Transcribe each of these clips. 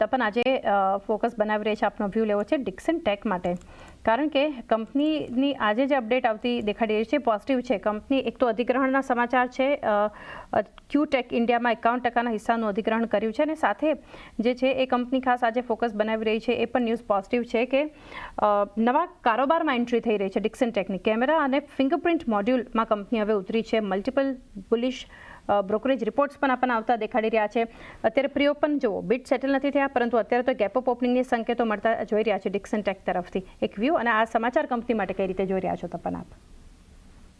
તપન આજે ફોકસ બનાવી રહી છે આપનો વ્યૂ લેવો છે ડિક્સન ટેક માટે. કારણ કે કંપનીની આજે જે અપડેટ આવતી દેખાડી રહી છે પોઝિટિવ છે. કંપની એક તો અધિગ્રહણના સમાચાર છે ક્યુ ટેક ઇન્ડિયામાં એકાવન ટકાના હિસ્સાનું અધિગ્રહણ કર્યું છે અને સાથે જે છે એ કંપની ખાસ આજે ફોકસ બનાવી રહી છે, એ પણ ન્યૂઝ પોઝિટિવ છે કે નવા કારોબારમાં એન્ટ્રી થઈ રહી છે ડિક્સન ટેકની કેમેરા અને ફિંગરપ્રિન્ટ મોડ્યુલમાં કંપની હવે ઉતરી છે. મલ્ટિપલ બુલિશ બ્રોકરેજ રિપોર્ટ્સ પણ આપણને આવતા દેખાડી રહ્યા છે. અત્યારે પ્રિયો પણ જુઓ, બીટ સેટલ નથી થયા, પરંતુ અત્યારે તો ગેપ ઓપનિંગની સંકેતો મળતા જોઈ રહ્યા છે ડિક્સન ટેક તરફથી. એક વ્યૂ અને આ સમાચાર કંપની માટે કઈ રીતે જોઈ રહ્યા છો તપન આપ?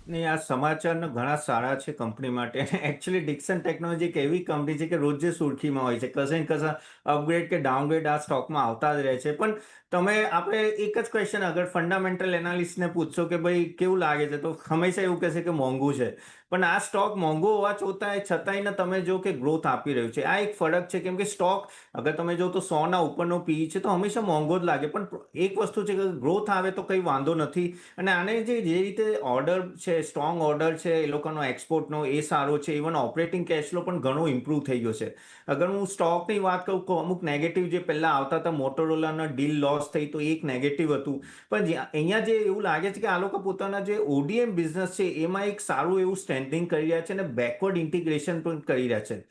ને આ સમાચારનો ઘણા સારા છે કંપની માટે. એકચ્યુઅલી ડિક્સન ટેકનોલોજી એક એવી કંપની છે કે રોજ જે સુરખીમાં હોય છે. કશે ને કશે અપગ્રેડ કે ડાઉનગ્રેડ આ સ્ટોકમાં આવતા જ રહે છે. પણ તમે આપણે એક જ ક્વેશ્ચન અગર ફંડામેન્ટલ એનાલિસ્ટને પૂછશો કે ભાઈ કેવું લાગે છે, તો હંમેશા એવું કહેશે કે મોંઘું છે. પણ આ સ્ટોક મોંઘો હોવા છતાંય છતાંય તમે જો કે ગ્રોથ આપી રહ્યું છે. આ એક ફરક છે કેમ કે સ્ટોક અગર તમે જો તો સોના ઉપરનો પી છે તો હંમેશા મોંઘો જ લાગે. પણ એક વસ્તુ છે કે ગ્રોથ આવે તો કંઈ વાંધો નથી. અને આને જે જે રીતે ઓર્ડર છે સ્ટ્રોંગ ઓર્ડર છે, એ લોકોનો એક્સપોર્ટનો એ સારો છે ઇવન ઓપરેટિંગ કેશફ્લો પણ ઘણો ઇમ્પ્રૂવ થઈ ગયો છે. અગર હું સ્ટોકની વાત કરું તો અમુક નેગેટિવ જે પહેલાં આવતા હતા મોટોરોલાના ડીલ લોસ થઈ તો એક નેગેટિવ હતું. પણ અહીંયા જે એવું લાગે છે કે આ લોકો પોતાના જે ઓડીએમ બિઝનેસ છે, એમાં એક સારું એવું સ્ટેન્ડિંગ કરી રહ્યા છે અને બેકવર્ડ ઇન્ટિગ્રેશન પણ કરી રહ્યા છે.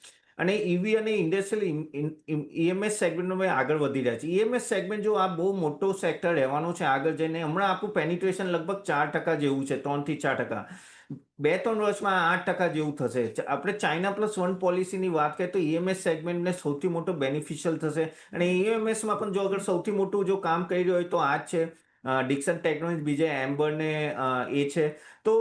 અને ઈવી અને ઇન્ડસ્ટ્રીયલ ઈએમએસ સેગમેન્ટમાં આગળ વધી રહ્યા છે ઈએમએસ સેગમેન્ટ જો આ બહુ મોટો સેક્ટર રહેવાનો છે, આગળ જઈને હમણાં આપણું પેનિટ્રેશન લગભગ ચાર ટકા જેવું છે ત્રણથી ચાર ટકા. બે ત્રણ વર્ષમાં આઠ ટકા જેવું થશે. આપણે ચાઇના પ્લસ વન પોલિસીની વાત કરીએ તો ઈએમએસ સેગમેન્ટને સૌથી મોટો બેનિફિશિયલ થશે. અને ઈએમએસમાં પણ જો અગર સૌથી મોટું જો કામ કરી રહ્યો હોય તો આ જ છે. ડિક્સન ટેકનોલોજી બીજે એમ્બર ને એ છે. તો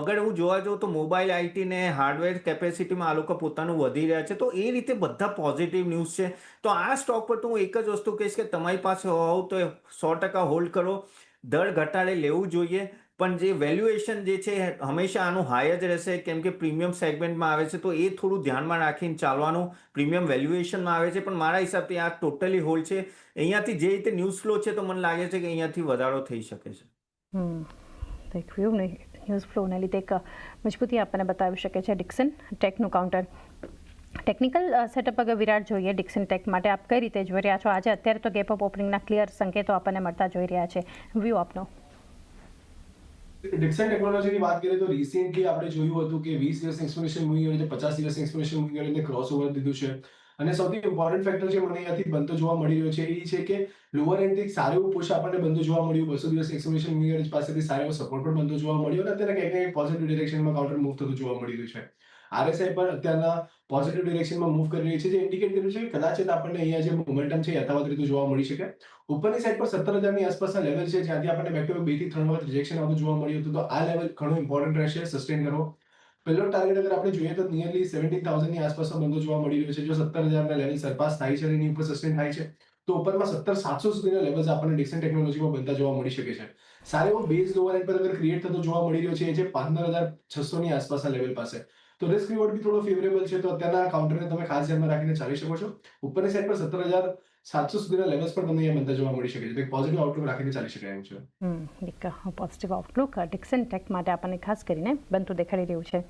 અગર હું જોવા જાઉં તો મોબાઈલ આઈટી ને હાર્ડવેર કેપેસિટીમાં આ લોકો પોતાનું વધી રહ્યા છે. તો એ રીતે બધા પોઝિટિવ ન્યૂઝ છે. તો આ સ્ટોક પર તો હું એક જ વસ્તુ કહીશ કે તમારી પાસે હોવ તો સો ટકા હોલ્ડ કરો. દર ઘટાડે લેવું જોઈએ. પણ જે વેલ્યુએશન જે છે, હંમેશા આનું હાઈ જ રહેશે, કેમ કે પ્રીમિયમ સેગમેન્ટમાં આવે છે, તો એ થોડું ધ્યાનમાં રાખીને ચાલવાનું પ્રીમિયમ વેલ્યુએશનમાં આવે છે, પણ મારા હિસાબથી આ ટોટલી હોલ્ડ છે. અહીંયાથી જે રીતે ન્યૂઝ ફ્લો છે, તો મને લાગે છે કે અહીંયાથી વધારો થઈ શકે છે. દેખ્યું ને ન્યૂઝ ફ્લોને લીધે એક મજબૂતી આપણને બતાવી શકે છે ડિક્સન ટેકનું કાઉન્ટર ટેકનિકલ સેટઅપ અગર વિરાટ જોઈએ ડિક્સન ટેક માટે, આપ કઈ રીતે જોઈ રહ્યા છો? આજે અત્યારે તો ગેપ અપ ઓપનિંગના ક્લિયર સંકેતો આપણને મળતા જોઈ રહ્યા છે. વ્યૂ આપનો. ડિક્સન ટેકનોલોજીની વાત કરીએ તો રિસેન્ટલી આપણે જોયું હતું કે વીસ દિવસની એક્સપ્લેનેશન મૂવી અને પચાસ દિવસની એક્સપ્લેનેશન મૂવી અને ક્રોસ ઓવર દીધું છે. અને સૌથી ઇમ્પોર્ટન્ટ ફેક્ટર જે મને અહીંયાથી બનતો જોવા મળી રહ્યો છે એ છે કે લોઅર એન્ડથી સારું એવું પુશ આપણને બનતું જોવા મળ્યું. બસો દિવસ એક્સપ્લેનેશન મૂવી પાસેથી સારો એવો સપોર્ટ પણ બનતો જોવા મળ્યો અને અત્યારે ક્યાંક પોઝિટિવ ડિરેક્શનમાં કાઉન્ટર મૂવ થતું જોવા મળી રહ્યું છે. આરએસઆઈ પર અત્યારના પોઝિટિવ ડિરેક્શનમાં મૂવ કરી રહી છે, જે ઇન્ડિકેટ કર્યું છે કે કદાચ આપણને અહીંયા જે મોમેન્ટમ છે યથાવત રીતે જોવા મળી શકે. ઉપરની સાઈડ પર સત્તર હજારની આસપાસના લેવલ છે, જ્યાંથી આપણને બેક ટુ બેથી ત્રણ વખત રિજેક્શન આવતું જોવા મળ્યું હતું. તો આ લેવલ ઘણું ઇમ્પોર્ટન્ટ રહેશે સસ્ટેન કરવો પહેલો ટાર્ગેટ અગર આપણે જોઈએ તો નિયરલી સેવન્ટીન થાઉઝન્ડની આસપાસનો બંધો જોવા મળી રહ્યો છે, જો સત્તર હજારના લેવલ સરપાસ થાય છે એની ઉપર સસ્ટેન થાય છે, તો ઉપરમાં સત્તર સાતસો સુધીના લેવલ્સ આપણને ડિક્સન ટેકનોલોજીમાં બનતા જોવા મળી શકે છે. સારો એવો બેઝ લોવર એન્ડ પર અગર ક્રિએટ થતો જોવા મળી રહ્યો છે છે પંદર હજાર છસોની આસપાસના લેવલ પાસે. તો રિસ્ક રિવોર્ડ બી થોડો ફેવરેબલ છે. તો અત્યારના કાઉન્ટરને તમે ખાસ ધ્યાનમાં રાખીને ચાલી શકો છો. ઉપરની સાઈડ પર સત્તર હજાર સાતસો સુધીના લેવલ્સ પણ તમને અહીંયા બનતા જોવા મળી શકે છે. પોઝિટિવ આઉટલુક રાખીને ચાલી શકાય એમ છે. પોઝિટિવ આઉટલુક ડિક્સન ટેક માટે આપણને ખાસ કરીને બનતું દેખાડી રહ્યું છે.